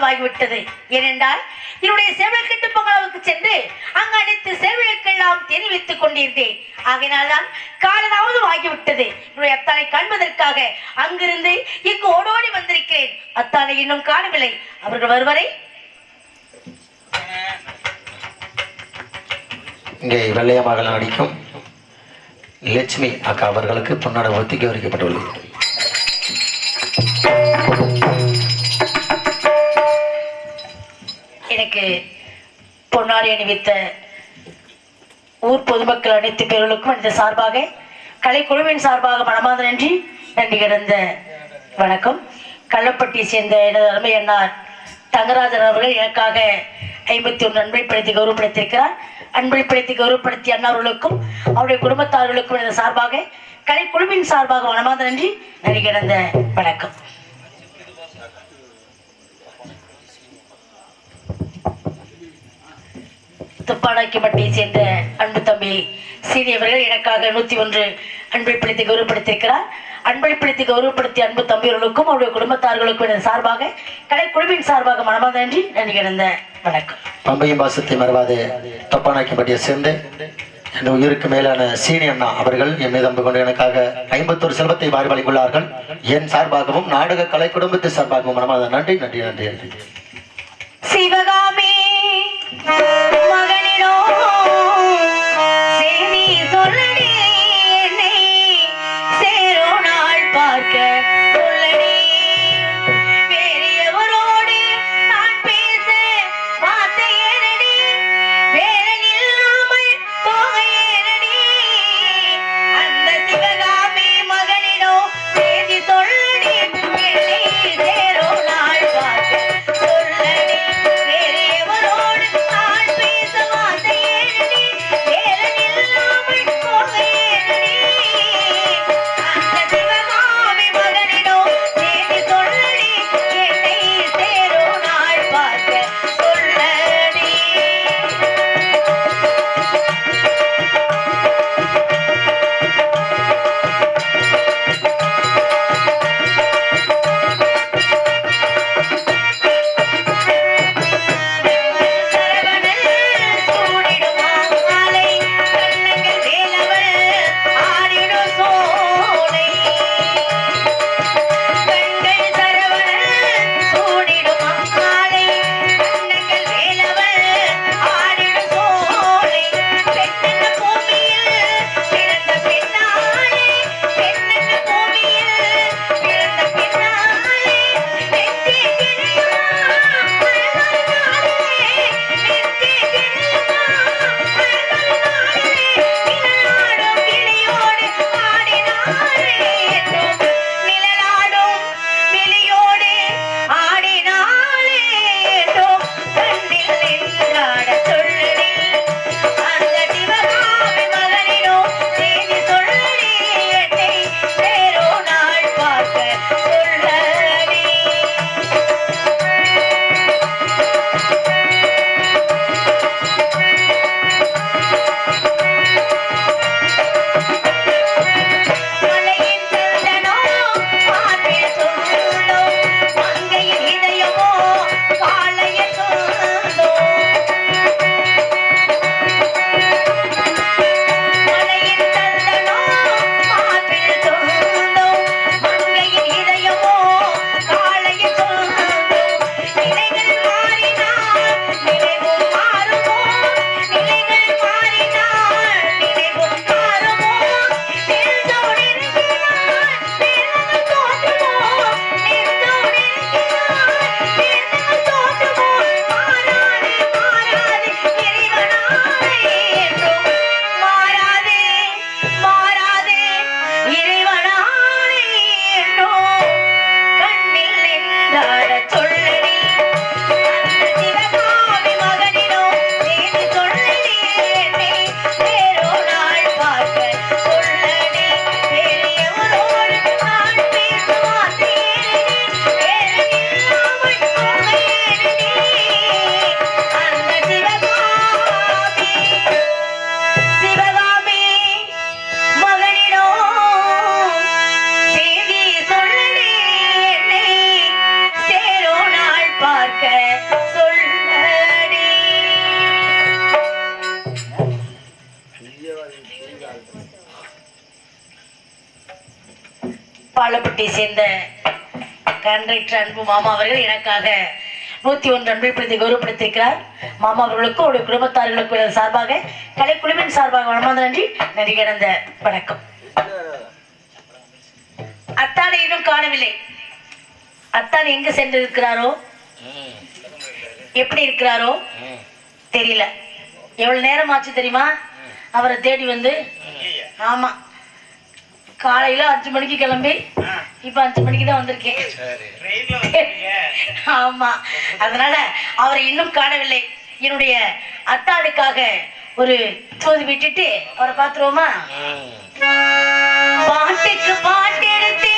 காலதாமதம் ஏனென்றால் என்னுடைய சேவை கட்டு பங்களாவுக்கு சென்று அங்கு அனைத்து சேவைகளுக்கெல்லாம் தெரிவித்துக் கொண்டிருந்தேன். ஆகினால்தான் காலனாவது ஆகிவிட்டது. என்னுடைய அத்தானை காண்பதற்காக அங்கிருந்து இங்கு ஓடோடி வந்திருக்கிறேன். அத்தானை இன்னும் காணவில்லை. அவர்கள் வருவரை? இங்கே வெள்ளைய மகள் நடிக்கும் லட்சுமி அக்கா அவர்களுக்கு பொன்னாட ஒத்திக்கை கௌரிக்கப்பட்டுள்ளது எனக்கு பொன்னாடி அணிவித்த ஊர் பொதுமக்கள் அனைத்து பேர்களுக்கும் எனது சார்பாக கலைக்குழுவின் சார்பாக மனமார்ந்த நன்றி நன்றி கிடந்த வணக்கம். கள்ளப்பட்டியை சேர்ந்த எனது அருமை அண்ணார் தங்கராஜன் அவர்கள் எனக்காக ஐம்பத்தி ஒன்று அன்பளிப்படுத்தி கௌரவப்படுத்தியிருக்கிறார். அன்பளிப்படுத்தி கௌரவப்படுத்திய அண்ணாவர்களுக்கும் அவருடைய குடும்பத்தார்களுக்கும் எனது சார்பாக கலைக்குழுவின் சார்பாக மனமார்ந்த நன்றி நன்றி கிடந்த வணக்கம். துப்பாடாக்கிப்பட்டியை சேர்ந்த அன்பு தம்பி சீனியவர்கள் எனக்காக நூத்தி ஒன்று அன்பளிப்படுத்தி கௌரவப்படுத்தியிருக்கிறார். அன்பளிப்படுத்தி கௌரவப்படுத்திய அன்பு தம்பியர்களுக்கும் அவருடைய குடும்பத்தார்களுக்கும் எனது சார்பாக கலைக்குழுவின் சார்பாக மனமாத நன்றி நன்றி கிடந்த வணக்கம். பம்பையும் பாசத்தை மறவாத தொப்பானாக்கிப்பட்டியை சேர்ந்து என் உயிருக்கு மேலான சீனி அண்ணா அவர்கள் என் மீது அன்பு கொண்டு எனக்காக ஐம்பத்தொரு செல்வத்தை வாரி வழங்கியுள்ளார்கள் என் சார்பாகவும் நாடக கலை குடும்பத்தின் சார்பாகவும் மனமாத நன்றி நன்றி நன்றி நன்றி. கண்டக்டர் அன்பு மாமா அவர்கள் எனக்காக நூத்தி ஒன்று அன்பளிப்பத்தை கௌரவப்படுத்திருக்கிறார் மாமா அவர்களுக்கும் அவருடைய குடும்பத்தார்களுக்கும் சார்பாக கலைக்குழுவின் சார்பாக மனமார்ந்த நன்றி நன்றி கிடந்த வணக்கம். அத்தானை இன்னும் காணவில்லை. அத்தான் எங்கு சென்றிருக்கிறாரோ? எப்படி இருக்கிறாரோ? தெரியல. எவ்வளவு நேரம் ஆச்சு தெரியுமா? அவரை தேடி வந்து ஆமா காலையில அஞ்சு மணிக்கு கிளம்பி இப்ப அஞ்சு மணிக்கு தான் வந்திருக்கேன். ஆமா. அதனால அவரை இன்னும் காணவில்லை. என்னுடைய அத்தாளுக்காக ஒரு தூது விட்டுட்டு அவரை பாத்துருவோமா பாட்டுக்கு பாட்டு எடுத்தேன்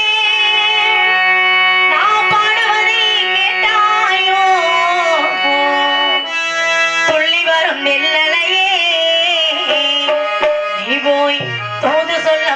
நெல்லலையே நீ போய் தூது சொல்ல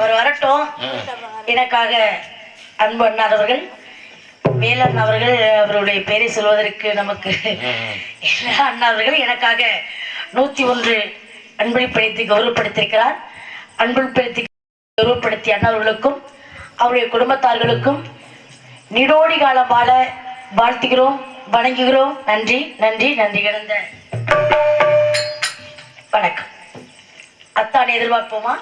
அவர் வரட்டும். எனக்காக அன்பு அண்ணார் அவர்கள் வேலன் அவர்கள் அவருடைய பெயரை சொல்வதற்கு நமக்கு அண்ணா அவர்கள் எனக்காக நூத்தி ஒன்று அன்பில் படைத்து கௌரவப்படுத்தியிருக்கிறார். அன்பில் படைத்து கௌரவப்படுத்திய அண்ணாவர்களுக்கும் அவருடைய குடும்பத்தார்களுக்கும் நிடோடி காலம் வாழ வாழ்த்துகிறோம். வணங்குகிறோம். நன்றி நன்றி நன்றி கிடந்த வணக்கம். அத்தானை எதிர்பார்ப்போமா?